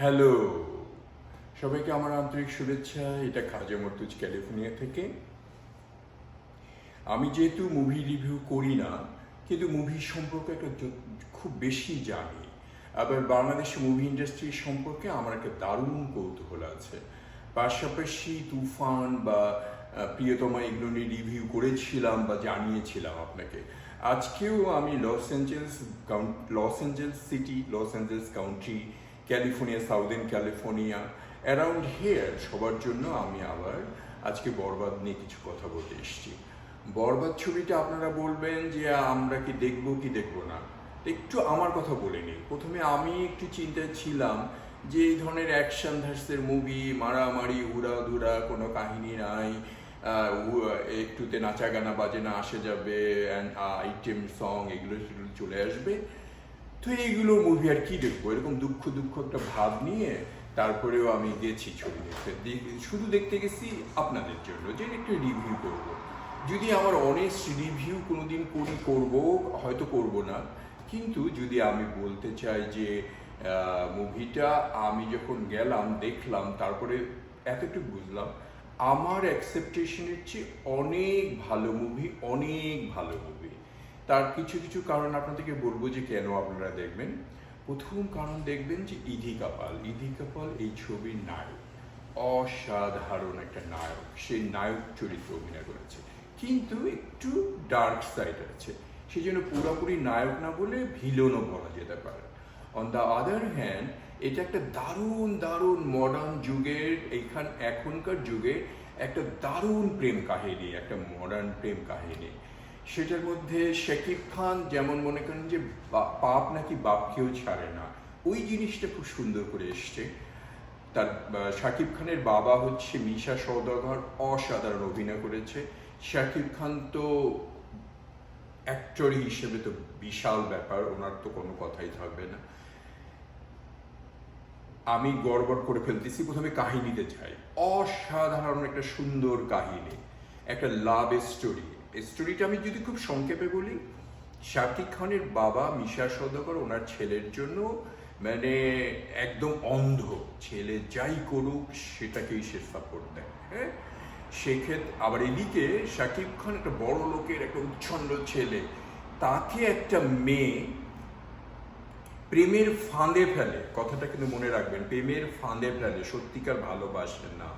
Hello. সবাইকে আমার আন্তরিক শুভেচ্ছা। এটা খাজা মর্তুজ ক্যালিফোর্নিয়া থেকে। আমি যেহেতু মুভি রিভিউ করি না, কিন্তু মুভি সম্পর্কে একটা খুব বেশি জানি। আবার বাংলাদেশের মুভি ইন্ডাস্ট্রি সম্পর্কে আমার একটা দারুণ কৌতূহল আছে। পাশাপাশি তুফান বা প্রিয়তমা এগুলো নিয়ে রিভিউ করেছিলাম বা জানিয়েছিলাম আপনাকে। আজকেও আমি Los Angeles Los Angeles city, Los Angeles country California, southern California around here সবার জন্য আমি আবার আজকে বরবাদ নিয়ে কিছু কথা বলতে এসেছি। বরবাদ ছবিটা আপনারা বলবেন যে, আমরা কি দেখব কি দেখব না? একটু আমার কথা বলে নিই। প্রথমে আমি একটু চিন্তায় ছিলাম যে, এই ধরনের অ্যাকশন ধার্সের মুভি মারামারি, উড়াধুরা, কোনো কাহিনী নাই একটুতে নাচা গানা বাজে না আসে যাবে আইটেম সং এগুলো চলে আসবে। তো এইগুলো মুভি আর কি দেখব? এরকম দুঃখ দুঃখ একটা ভাব নিয়ে তারপরেও আমি গেছি ছবি দেখতে। শুধু দেখতে গেছি আপনাদের জন্য, যে একটু রিভিউ করব। যদি আমার অনেস্ট রিভিউ কোনোদিন করি, করব, হয়তো করব না। কিন্তু যদি আমি বলতে চাই যে মুভিটা আমি যখন গেলাম, দেখলাম, তারপরে এতটুকু বুঝলাম, আমার অ্যাকসেপ্টেশনের চেয়ে অনেক ভালো মুভি অনেক ভালো মুভি তার কিছু কিছু কারণ আপনাদেরকে বলব যে কেন আপনারা দেখবেন। প্রথম কারণ দেখবেন যে ইধি কাপাল। ইধি কাপাল এই ছবির নায়ক। অসাধারণ একটা নায়ক। সেই নায়ক চরিত্র অভিনয় করেছে। কিন্তু একটু ডার্ক সাইড আছে। সেই জন্য পুরোপুরি নায়ক না বলে ভিলনও বলা যেতে পারে। অন দ্য আদার হ্যান্ড এটা একটা দারুণ দারুণ মডার্ন যুগের, এইখান, এখনকার যুগে একটা দারুণ প্রেম কাহিনী, একটা মডার্ন প্রেম কাহিনী। সেটার মধ্যে শাকিব খান যেমন মনে করেন যে পাপ নাকি বাপকেও ছাড়ে না, ওই জিনিসটা খুব সুন্দর করে এসছে। তার শাকিব খানের বাবা হচ্ছে মিশা সওদাগর, অসাধারণ অভিনয় করেছে। শাকিব খান তো অ্যাক্টর হিসেবে তো বিশাল ব্যাপার, ওনার তো কোনো কথাই থাকবে না। আমি গড়বড় করে ফেলতেছি, প্রথমে কাহিনীতে যাই। অসাধারণ একটা সুন্দর কাহিনী, একটা লাভ স্টোরি স্টোরিটা আমি যদি খুব সংক্ষেপে বলি, শাকিব খানের বাবা মিশা সদাগর ওনার ছেলের জন্য মানে একদম অন্ধ। ছেলে যাই করুক, সেটাকেই সে সাপোর্ট দেয় হ্যাঁ? সেক্ষেত্রে আবার এদিকে শাকিব খান একটা বড় লোকের একটা উচ্ছন্দ ছেলে, তাকে একটা মেয়ে প্রেমের ফাঁদে ফেলে। কথাটা কিন্তু মনে রাখবেন, প্রেমের ফাঁদে ফেলে, সত্যিকার ভালোবাসে না।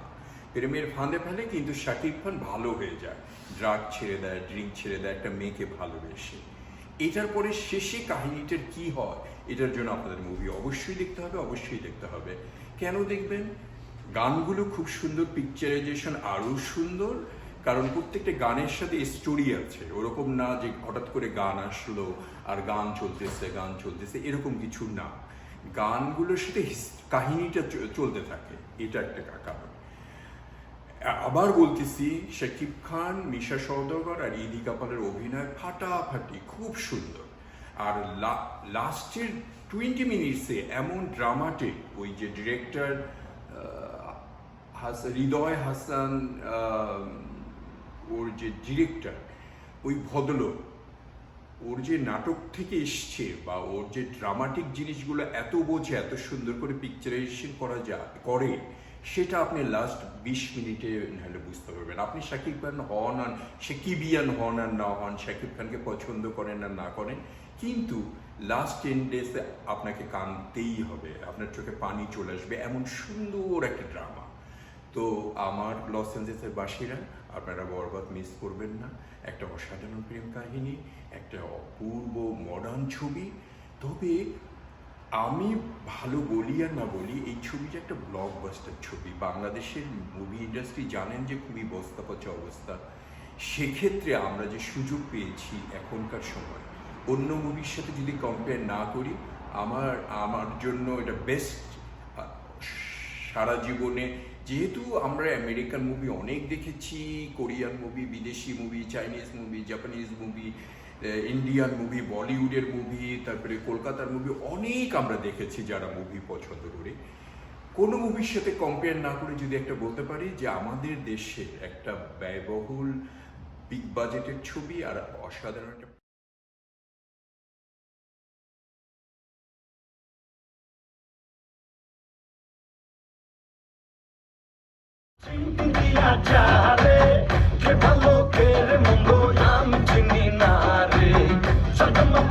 প্রেমের ফাঁদে ফেলে, কিন্তু শাকিব খান ভালো হয়ে যায়। ড্রাগ ছেড়ে দেয় ড্রিঙ্ক ছেড়ে দেয়, একটা মেয়েকে ভালোবেসে। এটার পরে শেষে কাহিনীটার কি হয়, এটার জন্য আপনাদের মুভি অবশ্যই দেখতে হবে, অবশ্যই দেখতে হবে। কেন দেখবেন? গানগুলো খুব সুন্দর পিকচারাইজেশন আরও সুন্দর, কারণ প্রত্যেকটা গানের সাথে স্টোরি আছে। ওরকম না যে হঠাৎ করে গান আসলো, আর গান চলতেছে গান চলতেছে, এরকম কিছু না। গানগুলোর সাথে কাহিনীটা চলতে থাকে, এটা একটা কারণ। আবার বলতেছি, শাকিব খান মিশা সওদাগর আর ইদি কাপালের অভিনয় ফাটাফাটি, খুব সুন্দর। আর লাস্টের টোয়েন্টি মিনিটসে এমন ড্রামাটিক ওই যে ডিরেক্টর হৃদয় হাসান ওর যে ডিরেক্টর ওই ভদ্রলোক, ওর যে নাটক থেকে এসছে বা ওর যে ড্রামাটিক জিনিসগুলো এত বোঝে, এত সুন্দর করে পিকচারাইজেশন করা যা, করে সেটা আপনি লাস্ট বিশ মিনিটে নাহলে বুঝতে পারবেন। আপনি শাকিব খান হন আর সে কিবিয়ান হন আর না হন, শাকিব খানকে পছন্দ করেন আর না করেন, কিন্তু লাস্ট টেন ডেজে আপনাকে কানতেই হবে। আপনার চোখে পানি চলে আসবে। এমন সুন্দর একটা ড্রামা তো আমার লস অ্যাঞ্জেলসের বাসীরা, আপনারা বরবাদ মিস করবেন না। একটা অসাধারণ প্রেম কাহিনী, একটা অপূর্ব মডার্ন ছবি। তবে আমি ভালো বলি আর না বলি, এই ছবিটা একটা ব্লকবাস্টার ছবি। বাংলাদেশের মুভি ইন্ডাস্ট্রি জানেন যে খুবই বস্তা পচা অবস্থা। সেক্ষেত্রে আমরা যে সুযোগ পেয়েছি এখনকার সময়, অন্য মুভির সাথে যদি কম্পেয়ার না করি, আমার আমার জন্য এটা বেস্ট সারা জীবনে। যেহেতু আমরা আমেরিকান মুভি অনেক দেখেছি, কোরিয়ান মুভি বিদেশি movie Chinese movie Japanese movie Indian movie বলিউডের মুভি তারপরে কলকাতার মুভি অনেক আমরা দেখেছি যারা মুভি পছন্দ করি। কোনো মুভির সাথে কম্পেয়ার না করে যদি একটা বলতে পারি যে আমাদের দেশে একটা ব্যয়বহুল বিগ বাজেটের ছবি আর অসাধারণ একটা ভালো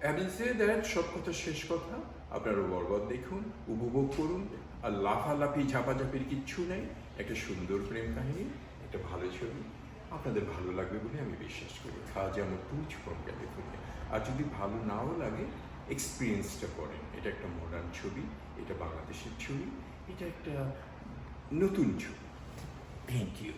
হ্যাভিং সে দ্যাট সব কথা শেষ কথা। আপনারা বরবাদ দেখুন, উপভোগ করুন, আর লাফালাফি, ঝাপাঝাপির কিচ্ছু নেই। একটা সুন্দর প্রেম কাহিনী, একটা ভালো ছবি। আপনাদের ভালো লাগবে বলে আমি বিশ্বাস করি। খাজা আমার তুচ ফোনকে দেখুন। আর যদি ভালো নাও লাগে এক্সপিরিয়েন্সটা করেন। এটা একটা মডার্ন ছবি, এটা বাংলাদেশের ছবি, এটা একটা নতুন ছবি। Thank you